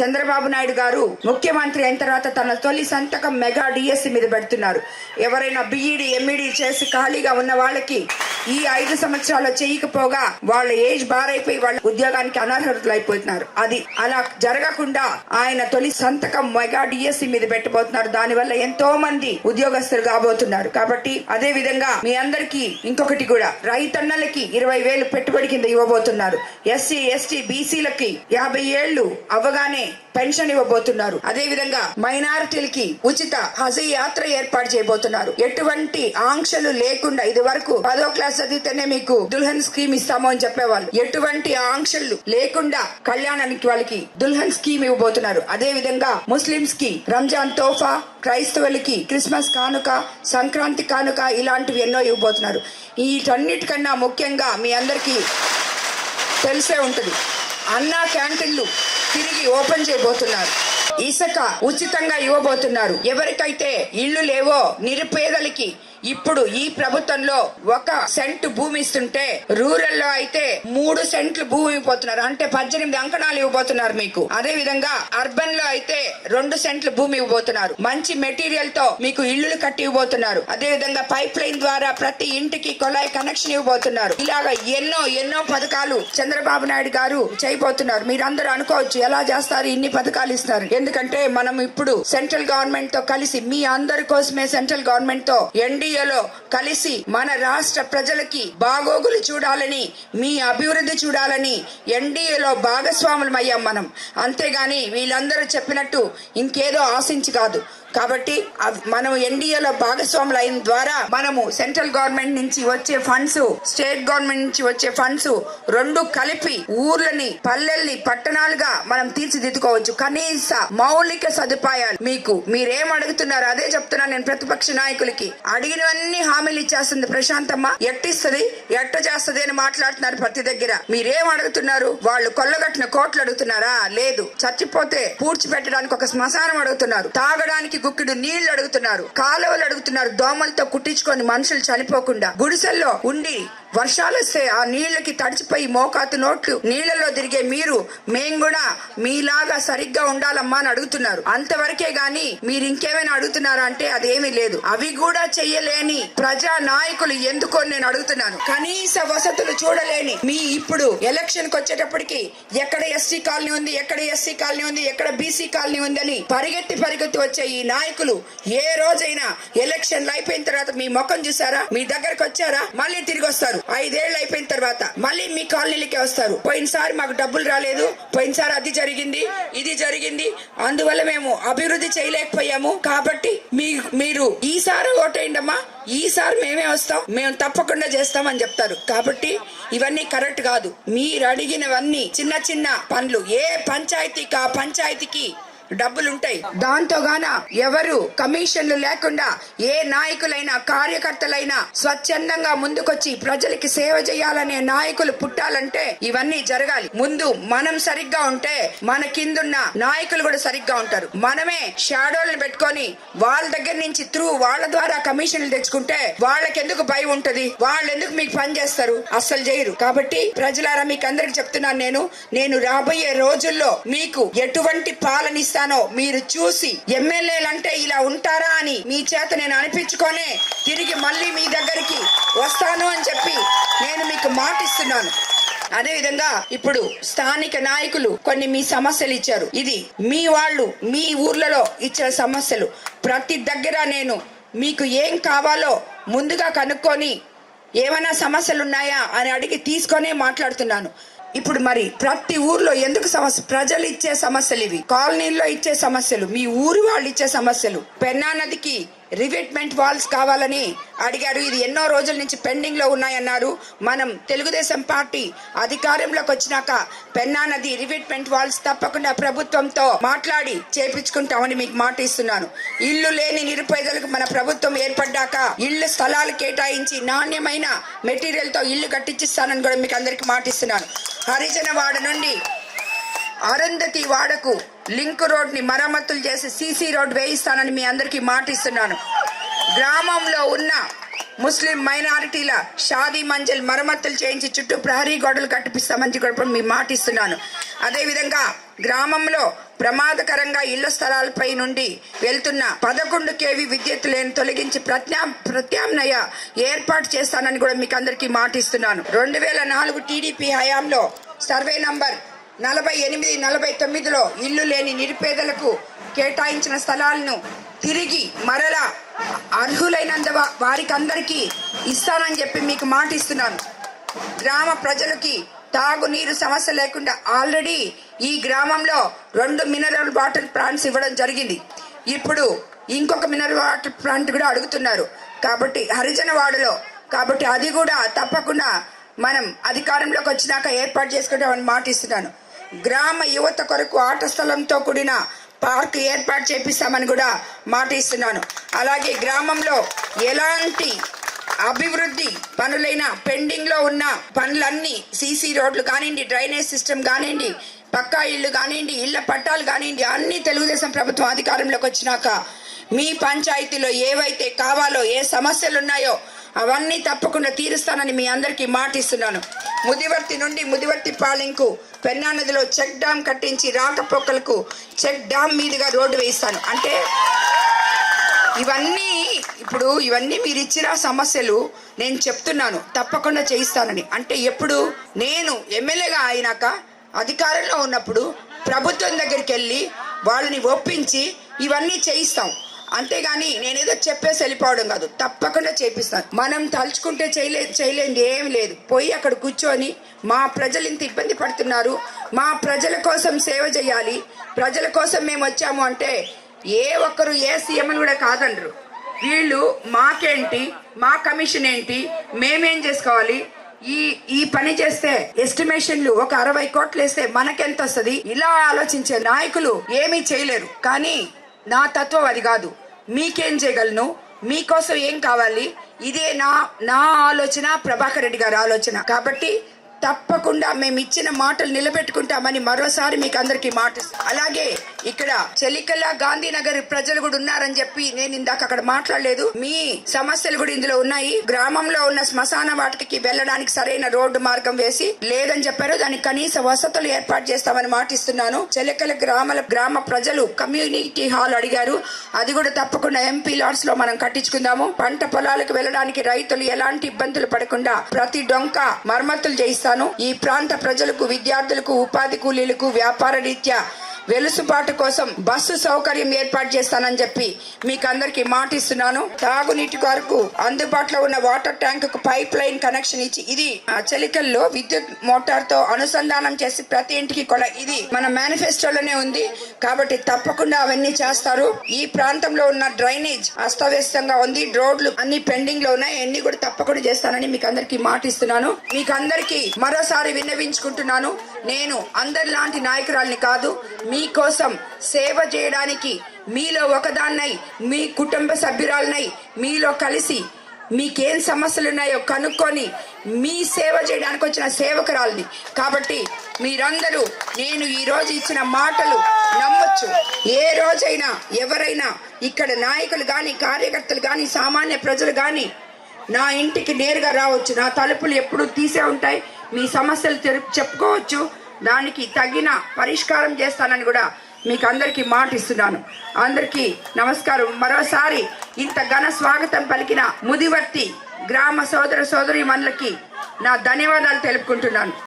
చంద్రబాబు నాయుడు గారు ముఖ్యమంత్రి అయిన తర్వాత తన తొలి సంతకం మెగా డిఎస్సి మీద పెడుతున్నారు. ఎవరైనా బిఈడి ఎంఈడి చేసి ఖాళీగా ఉన్న వాళ్ళకి ఈ ఐదు సంవత్సరాలు చేయకపోగా వాళ్ళ ఏజ్ బారైపోయి వాళ్ళ ఉద్యోగానికి అనర్హతలు అయిపోతున్నారు అది అలా జరగకుండా ఆయన తొలి సంతకం మెగా డిఎస్సి మీద పెట్టబోతున్నారు. దానివల్ల ఎంతో మంది ఉద్యోగస్తులు కాబోతున్నారు. కాబట్టి అదే విధంగా మీ అందరికీ ఇంకొకటి కూడా. రైతన్నలకి ఇరవై వేలు పెట్టుబడి కింద ఇవ్వబోతున్నారు. ఎస్సీ ఎస్టీ బీసీలకి యాభై ఏళ్ళు అవ్వగానే పెన్షన్ ఇవ్వబోతున్నారు. అదే విధంగా మైనారిటీలకి ఉచిత హజ్ యాత్ర ఏర్పాటు చేయబోతున్నారు. ఎటువంటి ఆంక్షలు లేకుండా ఇది వరకు పదో క్లాస్ చదివితేనే మీకు దుల్హన్ స్కీమ్ ఇస్తాము అని చెప్పేవాళ్ళు. ఎటువంటి ఆంక్షలు లేకుండా కళ్యాణానికి వాళ్ళకి దుల్హన్ స్కీమ్ ఇవ్వబోతున్నారు. అదే విధంగా ముస్లింస్కి రంజాన్ తోఫా క్రైస్తవులకి క్రిస్మస్ కానుక సంక్రాంతి కానుక ఇలాంటివి ఎన్నో ఇవ్వబోతున్నారు. వీటన్నిటికన్నా ముఖ్యంగా మీ అందరికీ తెలిసే ఉంటుంది. అన్నా క్యాంటీన్లు తిరిగి ఓపెన్ చేయబోతున్నారు. ఇసుక ఉచితంగా ఇవ్వబోతున్నారు. ఎవరికైతే ఇల్లు లేవో నిరుపేదలకి ఇప్పుడు ఈ ప్రభుత్వంలో ఒక సెంట్ భూమి ఇస్తుంటే రూరల్లో అయితే మూడు సెంట్లు భూమి ఇవ్వబోతున్నారు. అంటే పద్దెనిమిది అంకణాలు ఇవ్వబోతున్నారు మీకు. అదే విధంగా అర్బన్లో అయితే రెండు సెంట్లు భూమి ఇవ్వబోతున్నారు. మంచి మెటీరియల్తో మీకు ఇల్లులు కట్టి ఇవ్వబోతున్నారు. అదే విధంగా పైప్ లైన్ ద్వారా ప్రతి ఇంటికి కొలాయి కనెక్షన్ ఇవ్వబోతున్నారు. ఇలాగ ఎన్నో ఎన్నో పథకాలు చంద్రబాబు నాయుడు గారు చేయబోతున్నారు. మీరందరూ అనుకోవచ్చు ఎలా చేస్తారు ఇన్ని పథకాలు ఇస్తారు ఎందుకంటే మనం ఇప్పుడు సెంట్రల్ గవర్నమెంట్తో కలిసి మీ అందరి కోసమే సెంట్రల్ గవర్నమెంట్తో ఎండి ఎన్డీఏలో కలిసి మన రాష్ట్ర ప్రజలకి బాగోగులు చూడాలని మీ అభివృద్ధి చూడాలని ఎన్డీఏలో భాగస్వాములమయ్యాం మనం. అంతేగాని వీళ్ళందరూ చెప్పినట్టు ఇంకేదో ఆశించి కాదు. కాబట్టి మనం ఎన్డీఏలో భాగస్వాములు అయిన ద్వారా మనము సెంట్రల్ గవర్నమెంట్ నుంచి వచ్చే ఫండ్స్ స్టేట్ గవర్నమెంట్ నుంచి వచ్చే ఫండ్స్ రెండు కలిపి ఊర్లని పల్లెల్ని పట్టణాలుగా మనం తీర్చిదిద్దుకోవచ్చు. కనీస మౌలిక సదుపాయాలు మీకు. మీరేం అడుగుతున్నారు అదే చెప్తున్నా నేను ప్రతిపక్ష నాయకులకి. అడిగినవన్నీ హామీలు ఇచ్చేస్తుంది ప్రశాంతమ్మ. ఎట్టిస్తుంది? ఎట్ట చేస్తుంది అని మాట్లాడుతున్నారు ప్రతి దగ్గర. మీరేం అడుగుతున్నారు? వాళ్ళు కొల్లగట్టిన కోట్లు అడుగుతున్నారా? లేదు. చచ్చిపోతే పూడ్చి పెట్టడానికి ఒక శ్మశానం అడుగుతున్నారు. తాగడానికి గుక్కిడు నీళ్ళు అడుగుతున్నారు కాలువలు అడుగుతున్నారు దోమలతో కుట్టించుకొని మనుషులు చనిపోకుండా గుడిసెల్లో ఉండి వర్షాలు వస్తే ఆ నీళ్ళకి తడిచిపోయి మోకాతు నోట్లు నీళ్ళలో తిరిగే మీరు మేం కూడా మీలాగా సరిగ్గా ఉండాలమ్మా అని అడుగుతున్నారు. అంతవరకే గాని మీరు ఇంకేమైనా అడుగుతున్నారా అంటే అదేమీ లేదు. అవి కూడా చెయ్యలేని ప్రజా నాయకులు ఎందుకో నేను అడుగుతున్నాను. కనీస వసతులు చూడలేని మీ ఇప్పుడు ఎలక్షన్కి వచ్చేటప్పటికి ఎక్కడ ఎస్సీ కాలనీ ఉంది ఎక్కడ ఎస్సీ కాలనీ ఉంది ఎక్కడ బీసీ కాలనీ ఉంది అని పరిగెత్తి పరిగెత్తి వచ్చే ఈ నాయకులు ఏ రోజైనా ఎలక్షన్లు అయిపోయిన తర్వాత మీ ముఖం చూసారా? మీ దగ్గరకు వచ్చారా? మళ్ళీ తిరిగి వస్తారు. ఐదేళ్ళు అయిపోయిన తర్వాత మళ్ళీ మీ కాలనీలకే వస్తారు. పోయినసారి మాకు డబ్బులు రాలేదు. పోయినసారి అది జరిగింది ఇది జరిగింది. అందువల్ల మేము అభివృద్ధి చేయలేకపోయాము. కాబట్టి మీ మీరు ఈసారి ఓటేయండమ్మా. ఈసారి మేమే వస్తాం. మేము తప్పకుండా చేస్తామని చెప్తారు. కాబట్టి ఇవన్నీ కరెక్ట్ కాదు. మీరు అడిగినవన్నీ చిన్న చిన్న పనులు. ఏ పంచాయతీకి ఆ పంచాయతీకి డబ్బులుంటాయి. దాంతో గాన ఎవరు కమిషన్లు లేకుండా ఏ నాయకులైనా కార్యకర్తలైనా స్వచ్ఛందంగా ముందుకొచ్చి ప్రజలకి సేవ చేయాలనే నాయకులు పుట్టాలంటే ఇవన్నీ జరగాలి. ముందు మనం సరిగ్గా ఉంటే మన కిందున్న నాయకులు కూడా సరిగ్గా ఉంటారు. మనమే షాడోలను పెట్టుకొని వాళ్ళ దగ్గర నుంచి త్రూ వాళ్ళ ద్వారా కమిషన్లు తెచ్చుకుంటే వాళ్ళకెందుకు భయం ఉంటది? వాళ్ళు ఎందుకు మీకు పని చేస్తారు? అస్సలు చేయరు. కాబట్టి ప్రజలారా మీకు అందరికి చెప్తున్నాను నేను నేను రాబోయే రోజుల్లో మీకు ఎటువంటి పాలన చేశానో మీరు చూసి ఎమ్మెల్యేలు అంటే ఇలా ఉంటారా అని మీ చేత నేను అనిపించుకొనే తిరిగి మళ్ళీ మీ దగ్గరికి వస్తాను అని చెప్పి నేను మీకు మాటిస్తున్నాను. అదే విధంగా ఇప్పుడు స్థానిక నాయకులు కొన్ని మీ సమస్యలు ఇచ్చారు. ఇది మీ వాళ్ళు మీ ఊర్లలో ఇచ్చిన సమస్యలు. ప్రతి దగ్గర నేను మీకు ఏం కావాలో ముందుగా కనుక్కొని ఏమైనా సమస్యలు ఉన్నాయా అని అడిగి తీసుకొనే మాట్లాడుతున్నాను. ఇప్పుడు మరి ప్రతి ఊర్లో ఎందుకు సమస్య ప్రజలు ఇచ్చే సమస్యలు ఇవి? కాలనీల్లో ఇచ్చే సమస్యలు మీ ఊరి వాళ్ళు ఇచ్చే సమస్యలు. పెన్నా నదికి రివెట్మెంట్ వాల్స్ కావాలని అడిగారు. ఇది ఎన్నో రోజుల నుంచి పెండింగ్లో ఉన్నాయన్నారు. మనం తెలుగుదేశం పార్టీ అధికారంలోకి వచ్చినాక పెన్నా నది రివెట్మెంట్ వాల్స్ తప్పకుండా ప్రభుత్వంతో మాట్లాడి చేపించుకుంటామని మీకు మాట ఇస్తున్నాను. ఇల్లు లేని నిరుపేదలకు మన ప్రభుత్వం ఏర్పడ్డాక ఇల్లు స్థలాలు కేటాయించి నాణ్యమైన మెటీరియల్తో ఇల్లు కట్టించిస్తానని కూడా మీకు అందరికి మాట ఇస్తున్నాను. హరిజన వాడ నుండి అరుంధతి వాడకు లింక్ రోడ్ని మరమ్మతులు చేసి సీసీ రోడ్ వేయిస్తానని మీ అందరికీ మాటిస్తున్నాను. గ్రామంలో ఉన్న ముస్లిం మైనారిటీల షాదీ మంజల్ మరమ్మతులు చేయించి చుట్టూ ప్రహరీ గోడలు కట్టిపిస్తామని కూడా మీ మాటిస్తున్నాను. అదేవిధంగా గ్రామంలో ప్రమాదకరంగా ఇళ్ళ స్థలాలపై నుండి వెళ్తున్న పదకొండు కేవి విద్యుత్ లేని తొలగించి ప్రత్యా ప్రత్యామ్నాయ ఏర్పాటు చేస్తానని కూడా మీకు అందరికీ మాటిస్తున్నాను. రెండు వేల నాలుగు టీడీపీ హయాంలో సర్వే నంబర్ నలభై ఎనిమిది నలభై తొమ్మిదిలో ఇల్లు లేని నిరుపేదలకు కేటాయించిన స్థలాలను తిరిగి మరలా అర్హులైనంత వారికందరికీ వారికి అందరికీ ఇస్తానని చెప్పి మీకు మాట ఇస్తున్నాను గ్రామ ప్రజలకి తాగునీరు సమస్య లేకుండా ఆల్రెడీ ఈ గ్రామంలో రెండు మినరల్ వాటర్ ప్లాంట్స్ ఇవ్వడం జరిగింది. ఇప్పుడు ఇంకొక మినరల్ వాటర్ ప్లాంట్ కూడా అడుగుతున్నారు. కాబట్టి హరిజన వాడలో కాబట్టి అది కూడా తప్పకుండా మనం అధికారంలోకి వచ్చినాక ఏర్పాటు చేసుకుంటామని మాట ఇస్తున్నాను గ్రామ యువత కొరకు ఆట స్థలంతో కూడిన పార్క్ ఏర్పాటు చేపిస్తామని కూడా మాట ఇస్తున్నాను. అలాగే గ్రామంలో ఎలాంటి అభివృద్ధి పనులైన పెండింగ్లో ఉన్న పనులన్నీ సీసీ రోడ్లు కానివ్వండి డ్రైనేజ్ సిస్టమ్ కానివ్వండి పక్కా ఇళ్ళు కానివ్వండి ఇళ్ళ పట్టాలు కానివ్వండి అన్ని తెలుగుదేశం ప్రభుత్వం అధికారంలోకి వచ్చినాక మీ పంచాయతీలో ఏవైతే కావాలో ఏ సమస్యలు ఉన్నాయో అవన్నీ తప్పకుండా తీరుస్తానని మీ అందరికీ మాటిస్తున్నాను ముదివర్తి నుండి ముదివర్తి పాలెంకు పెన్నా నదిలో చెక్ డ్యామ్ కట్టించి రాకపోకలకు చెక్ డ్యామ్ మీదుగా రోడ్డు వేయిస్తాను. అంటే ఇవన్నీ ఇప్పుడు ఇవన్నీ మీరు ఇచ్చిన సమస్యలు నేను చెప్తున్నాను. తప్పకుండా చేయిస్తానని. అంటే ఎప్పుడు నేను ఎమ్మెల్యేగా అయినాక అధికారంలో ఉన్నప్పుడు ప్రభుత్వం దగ్గరికి వెళ్ళి వాళ్ళని ఒప్పించి ఇవన్నీ చేయిస్తాం. అంతేగాని నేనేదో చెప్పేసి వెళ్ళిపోవడం కాదు. తప్పకుండా చేపిస్తాను. మనం తలుచుకుంటే చేయలే చేయలేనిది ఏం లేదు. పోయి అక్కడ కూర్చొని మా ప్రజలు ఇంత ఇబ్బంది పడుతున్నారు. మా ప్రజల కోసం సేవ చేయాలి. ప్రజల కోసం మేము వచ్చాము అంటే ఏ ఒక్కరు ఏ సీఎం కూడా కాదండ్రు. వీళ్ళు మాకేంటి మా కమిషన్ ఏంటి మేమేం చేసుకోవాలి? ఈ ఈ పని చేస్తే ఎస్టిమేషన్లు ఒక అరవై కోట్లు వేస్తే మనకెంత వస్తుంది? ఇలా ఆలోచించే నాయకులు ఏమీ చేయలేరు. కానీ నా తత్వం అది కాదు. మీకేం చేయగలను? మీకోసం ఏం కావాలి? ఇదే నా నా ఆలోచన ప్రభాకర్ రెడ్డి గారి ఆలోచన. కాబట్టి తప్పకుండా మేము ఇచ్చిన మాటలు నిలబెట్టుకుంటామని మరోసారి మీకు అందరికీ మాట అలాగే ఇక్కడ చెలికల గాంధీనగర్ ప్రజలు కూడా ఉన్నారని చెప్పి నేను ఇందాక అక్కడ మాట్లాడలేదు. మీ సమస్యలు కూడా ఇందులో ఉన్నాయి. గ్రామంలో ఉన్న శ్మశాన వాటికి వెళ్ళడానికి సరైన రోడ్డు మార్గం వేసి లేదని చెప్పారు. దానికి కనీస వసతులు ఏర్పాటు చేస్తామని మాటిస్తున్నాను. చెలికల గ్రామాల గ్రామ ప్రజలు కమ్యూనిటీ హాల్ అడిగారు. అది కూడా తప్పకుండా ఎంపీ లాడ్స్లో మనం కట్టించుకుందాము. పంట పొలాలకు వెళ్ళడానికి రైతులు ఎలాంటి ఇబ్బందులు పడకుండా ప్రతి డొంక మరమ్మతులు చేయిస్తాను. ఈ ప్రాంత ప్రజలకు విద్యార్థులకు ఉపాధి కూలీలకు వ్యాపార రీత్యా వెలుసుబాటు కోసం బస్సు సౌకర్యం ఏర్పాటు చేస్తానని చెప్పి మీకు అందరికి మాటిస్తున్నాను. తాగునీటి కొరకు అందుబాటులో ఉన్న వాటర్ ట్యాంక్కు పైప్ లైన్ కనెక్షన్ ఇచ్చి ఇది ఆ విద్యుత్ మోటార్తో అనుసంధానం చేసి ప్రతి ఇంటికి కూడా ఇది మన మేనిఫెస్టోలోనే ఉంది. కాబట్టి తప్పకుండా అవన్నీ చేస్తారు. ఈ ప్రాంతంలో ఉన్న డ్రైనేజ్ అస్తవ్యస్తంగా ఉంది. రోడ్లు అన్ని పెండింగ్లో ఉన్నాయి. అన్ని కూడా తప్పకుండా చేస్తానని మీకు అందరికి మాటిస్తున్నాను. మీకు అందరికి మరోసారి విన్నవించుకుంటున్నాను. నేను అందరిలాంటి నాయకురాల్ని కాదు. మీ మీకోసం సేవ చేయడానికి మీలో ఒకదాన్నై మీ కుటుంబ సభ్యురాలనై మీలో కలిసి మీకేం సమస్యలు ఉన్నాయో కనుక్కొని మీ సేవ చేయడానికి వచ్చిన సేవకురాల్ని. కాబట్టి మీరందరూ నేను ఈరోజు ఇచ్చిన మాటలు నమ్మొచ్చు. ఏ రోజైనా ఎవరైనా ఇక్కడ నాయకులు కానీ కార్యకర్తలు కానీ సామాన్య ప్రజలు కానీ నా ఇంటికి నేరుగా రావచ్చు. నా తలుపులు ఎప్పుడు తీసే ఉంటాయి. మీ సమస్యలు తెలు- చెప్పుకోవచ్చు. దానికి తగిన పరిష్కారం చేస్తానని కూడా మీకు అందరికీ మాట ఇస్తున్నాను అందరికీ నమస్కారం. మరోసారి ఇంత ఘన స్వాగతం పలికిన ముదివర్తి గ్రామ సోదర సోదరి మనులకి నా ధన్యవాదాలు తెలుపుకుంటున్నాను.